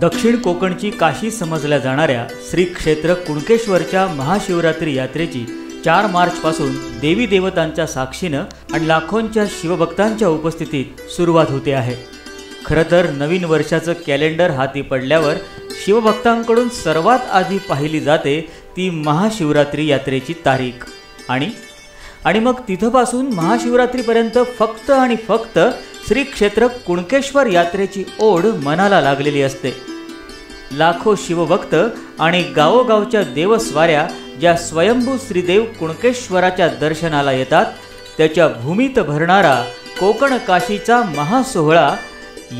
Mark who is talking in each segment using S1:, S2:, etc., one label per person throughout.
S1: दक्षिण कोकणची काशी समजल्या जाणाऱ्या श्री क्षेत्र कुणकेश्वरच्या महाशिवरात्री यात्रेची चार मार्चपासून देवी देवतांच्या साक्षीनं आणि लाखोंच्या शिवभक्तांच्या उपस्थितीत सुरुवात होते आहे. खरं तर नवीन वर्षाचं कॅलेंडर हाती पडल्यावर शिवभक्तांकडून सर्वात आधी पाहिली जाते ती महाशिवरात्री यात्रेची तारीख. आणि आणि मग तिथंपासून महाशिवरात्रीपर्यंत फक्त आणि फक्त श्री क्षेत्र कुणकेश्वर यात्रेची ओढ मनाला लागलेली असते. लाखो शिवभक्त आणि गावोगावच्या देवस्वाऱ्या ज्या स्वयंभू श्रीदेव कुणकेश्वराच्या दर्शनाला येतात त्याच्या भूमीत भरणारा कोकण काशीचा महासोहळा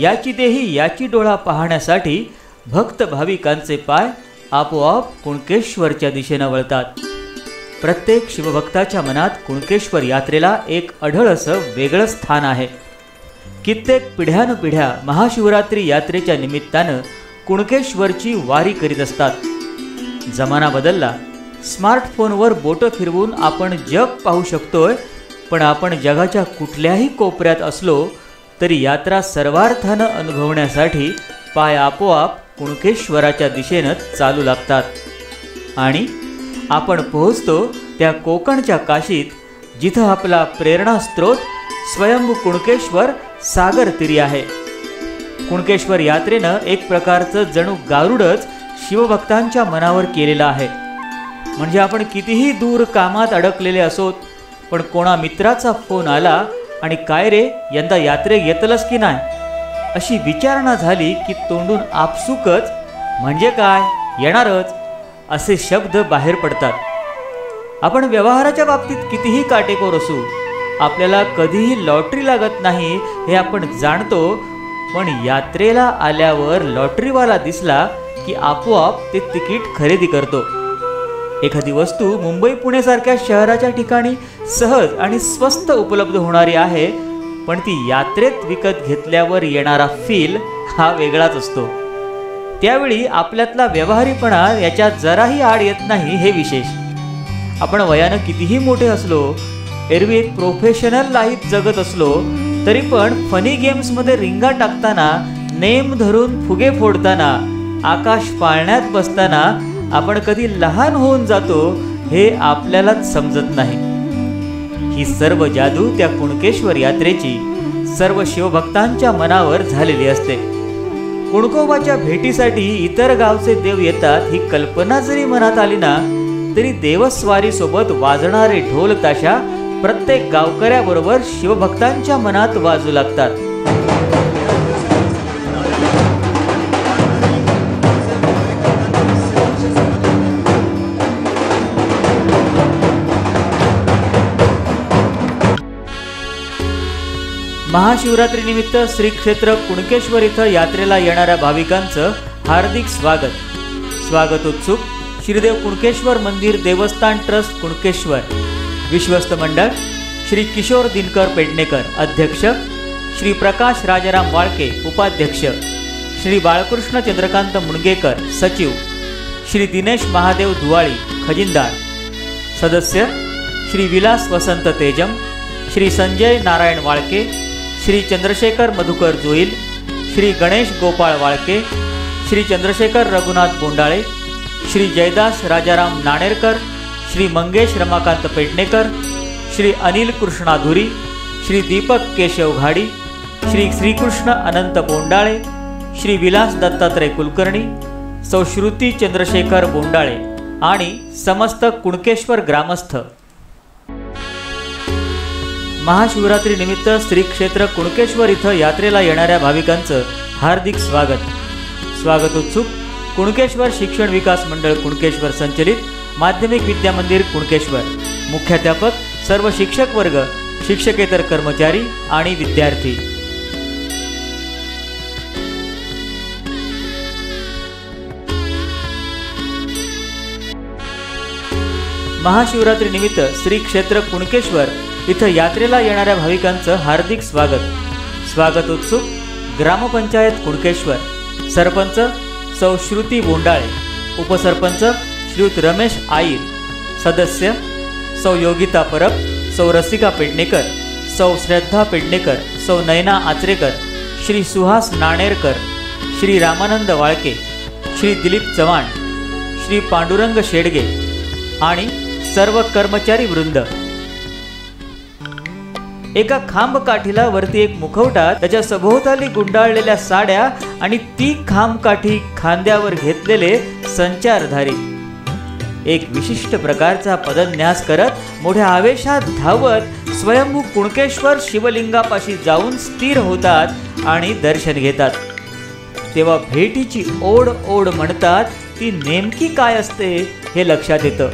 S1: याची देही याची डोळा पाहण्यासाठी भक्त भाविकांचे पाय आपोआप कुणकेश्वरच्या दिशेनं वळतात. प्रत्येक शिवभक्ताच्या मनात कुणकेश्वर यात्रेला एक अढळ असं वेगळं स्थान आहे. कित्येक पिढ्यानुपिढ्या महाशिवरात्री यात्रेच्या निमित्तानं कुणकेश्वरची वारी करीत असतात. जमाना बदलला स्मार्टफोनवर बोटं फिरवून आपण जग पाहू शकतोय पण आपण जगाच्या कुठल्याही कोपऱ्यात असलो तरी यात्रा सर्वार्थानं अनुभवण्यासाठी पाय आपोआप कुणकेश्वराच्या दिशेनं चालू लागतात. आणि आपण पोहोचतो त्या कोकणच्या काशीत जिथं आपला प्रेरणास्त्रोत स्वयंभू कुणकेश्वर सागर तिरी आहे. कुणकेश्वर यात्रेनं एक प्रकारचं जणू गारुडच शिवभक्तांच्या मनावर केलेलं आहे. म्हणजे आपण कितीही दूर कामात अडकलेले असोत पण कोणा मित्राचा फोन आला आणि काय रे यंदा यात्रे येतलच की नाही? अशी विचारणा झाली की तोंडून आपसुकच म्हणजे काय येणारच असे शब्द बाहेर पडतात. आपण व्यवहाराच्या बाबतीत कितीही काटेकोर असू आपल्याला कधीही लॉटरी लागत नाही हे आपण जाणतो पण यात्रेला आल्यावर लॉटरीवाला दिसला की आपोआप ते तिकीट खरेदी करतो. एखादी वस्तू मुंबई पुणेसारख्या शहराच्या ठिकाणी सहज आणि स्वस्त उपलब्ध होणारी आहे पण ती यात्रेत विकत घेतल्यावर येणारा फील हा वेगळाच असतो. त्यावेळी आपल्यातला व्यवहारीपणा याच्यात जराही आड येत नाही हे विशेष. आपण वयानं कितीही मोठे असलो एरवी एक प्रोफेशनल लाईफ जगत असलो तरी पण फनी गेम्समध्ये रिंगा टाकताना नेम धरून फुगे फोडताना आकाश पाळण्यात बसताना आपण कधी लहान होऊन जातो हे आपल्यालाच समजत नाही. ही सर्व जादू त्या कुणकेश्वर यात्रेची सर्व शिवभक्तांच्या मनावर झालेली असते. कुणकोबाच्या भेटीसाठी इतर गावचे देव येतात ही कल्पना जरी मनात आली ना तरी देवस्वारीसोबत वाजणारे ढोल ताशा प्रत्येक गावकऱ्याबरोबर शिवभक्तांच्या मनात वाजू लागतात. महाशिवरात्रीनिमित्त श्री क्षेत्र कुणकेश्वर इथं यात्रेला येणाऱ्या भाविकांचं हार्दिक स्वागत. स्वागत उत्सुक श्रीदेव कुणकेश्वर मंदिर देवस्थान ट्रस्ट कुणकेश्वर. विश्वस्त मंडळ श्री किशोर दिनकर पेडणेकर अध्यक्ष श्री प्रकाश राजाराम वाळके उपाध्यक्ष श्री बाळकृष्ण चंद्रकांत मुणगेकर सचिव श्री दिनेश महादेव धुवाळी खजिनदार सदस्य श्री विलास वसंत तेजम श्री संजय नारायण वाळके श्री चंद्रशेखर मधुकर जोईल श्री गणेश गोपाळ वाळके श्री चंद्रशेखर रघुनाथ बोंडाळे श्री जयदास राजाराम नाणेरकर श्री मंगेश रमाकांत पेडणेकर श्री अनिल कृष्णाधुरी श्री दीपक केशव घाडी श्री श्रीकृष्ण अनंत बोंडाळे श्री विलास दत्तात्रय कुलकर्णी सौ श्रुती चंद्रशेखर बोंडाळे आणि समस्त कुणकेश्वर ग्रामस्थ. महाशिवरात्री निमित्त श्री क्षेत्र कुणकेश्वर इथं यात्रेला येणाऱ्या भाविकांचं हार्दिक स्वागत. स्वागत उत्सुक कुणकेश्वर शिक्षण विकास मंडळ कुणकेश्वर संचलित माध्यमिक विद्या मंदिर कुणकेश्वर. मुख्याध्यापक सर्व शिक्षक वर्ग शिक्षकेतर कर्मचारी आणि विद्यार्थी. महाशिवरात्री निमित्त श्री क्षेत्र कुणकेश्वर इथं यात्रेला येणाऱ्या भाविकांचं हार्दिक स्वागत. स्वागत उत्सुक ग्रामपंचायत कुणकेश्वर. सरपंच सौ श्रुती बोंडाळे उपसरपंच श्रीयुत रमेश आईर सदस्य सौ योगिता परब सौ रसिका पेडणेकर सौ श्रद्धा पेडणेकर सौ नयना आचरेकर श्री सुहास नाणेरकर श्री रामानंद वाळके श्री दिलीप चव्हाण श्री पांडुरंग शेडगे आणि सर्व कर्मचारी वृंद. एका खांब काठीला वरती एक मुखवटा त्याच्या सभोवताली गुंडाळलेल्या साड्या आणि ती खांब काठी खांद्यावर घेतलेले संचारधारी. एक विशिष्ट प्रकारचा पदन्यास करत मोठ्या आवेशात धावत स्वयंभू कुणकेश्वर शिवलिंगापाशी जाऊन स्थिर होतात आणि दर्शन घेतात. तेव्हा भेटीची ओढ ओढ म्हणतात ती नेमकी काय असते हे लक्षात येतं.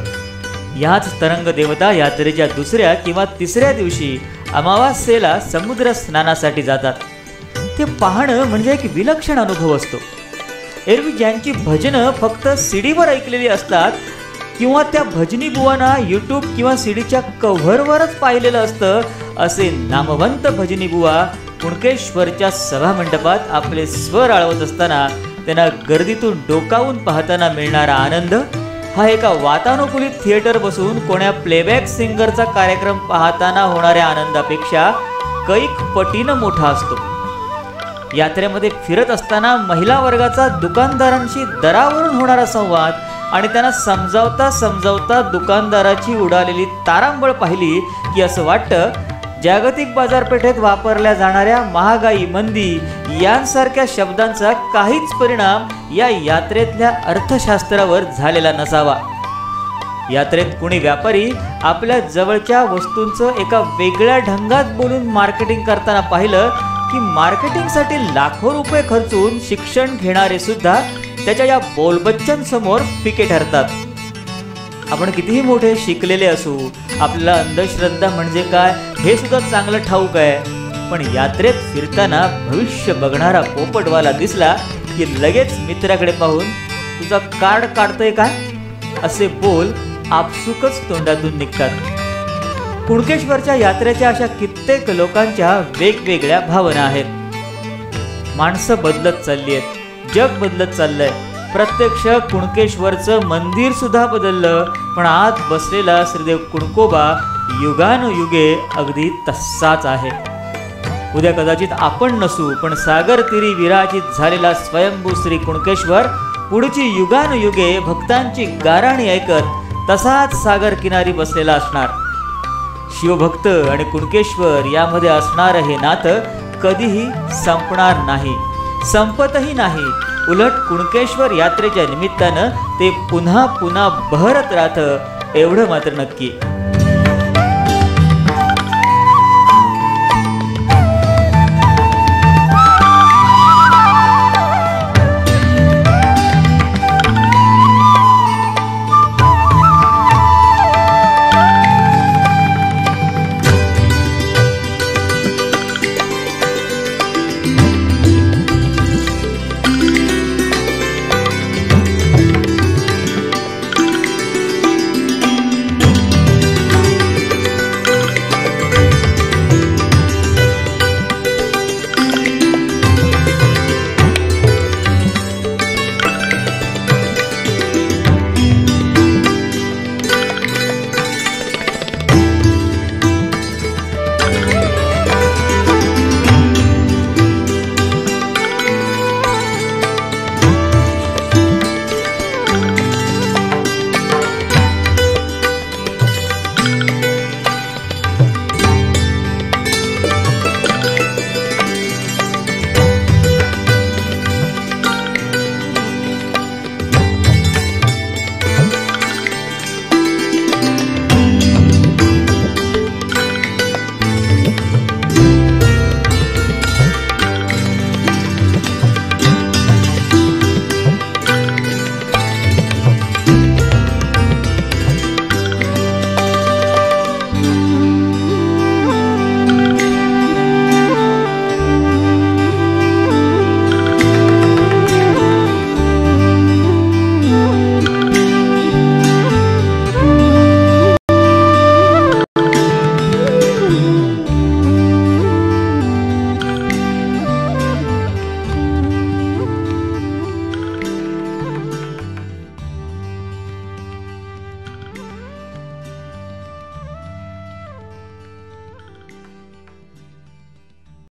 S1: याच तरंग देवता यात्रेच्या दुसऱ्या किंवा तिसऱ्या दिवशी अमावास्येला समुद्र स्नानासाठी जातात. ते पाहणं म्हणजे एक विलक्षण अनुभव असतो. एरवी ज्यांची भजनं फक्त सीडीवर ऐकलेली असतात किंवा त्या भजनी बुवांना यूट्यूब किंवा सीडीच्या कव्हरवरच पाहिलेलं असतं असे नामवंत भजनी बुवा कुणकेश्वरच्या सभामंडपात आपले स्वर आळवत असताना त्यांना गर्दीतून डोकावून पाहताना मिळणारा आनंद हा एका वातानुकूलित थिएटर बसून कोण्या प्लेबॅक सिंगरचा कार्यक्रम पाहताना होणाऱ्या आनंदापेक्षा कैक पटीनं मोठा असतो. यात्रेमध्ये फिरत असताना महिला वर्गाचा दुकानदारांशी दरावरून होणारा संवाद आणि त्यांना समजावता समजावता दुकानदाराची उडालेली तारांबळ पाहिली की असं वाटतं जागतिक बाजारपेठेत वापरल्या जाणाऱ्या महागाई मंदी यांसारख्या शब्दांचा काहीच परिणाम या यात्रेतल्या अर्थशास्त्रावर झालेला नसावा. यात्रेत कुणी व्यापारी आपल्या जवळच्या वस्तूंचं एका वेगळ्या ढंगात बोलून मार्केटिंग करताना पाहिलं की मार्केटिंगसाठी लाखो रुपये खर्चून शिक्षण घेणारे सुद्धा त्याच्या या बोलबच्चन समोर फिके ठरतात. आपण कितीही मोठे शिकलेले असू आपल्याला अंधश्रद्धा म्हणजे काय हे सुद्धा चांगलं ठाऊक आहे. पण यात्रेत फिरताना भविष्य बघणारा पोपटवाला दिसला की लगेच मित्राकडे पाहून तुझा कार्ड काढतोय काय असे बोल आपसुकच तोंडातून निघतात. कुणकेश्वरच्या यात्रेच्या अशा कित्येक लोकांच्या वेगवेगळ्या भावना आहेत. माणसं बदलत चालली आहेत. जग बदलत चाललंय. प्रत्यक्ष कुणकेश्वरचं मंदिर सुद्धा बदललं पण आत बसलेला श्रीदेव कुणकोबा युगानुयुगे अगदी तस्साच आहे. उद्या कदाचित आपण नसू पण सागर तिरी विराजित झालेला स्वयंभू श्री कुणकेश्वर पुढची युगानुयुगे भक्तांची गाराणी ऐकत तसाच सागर किनारी बसलेला असणार. शिवभक्त आणि कुणकेश्वर यामध्ये असणारं हे नातं कधीही संपणार नाही. संपतही नाही. उलट कुणकेश्वर यात्रेच्या निमित्तानं ते पुन्हा पुन्हा बहरत राहतं एवढं मात्र नक्की.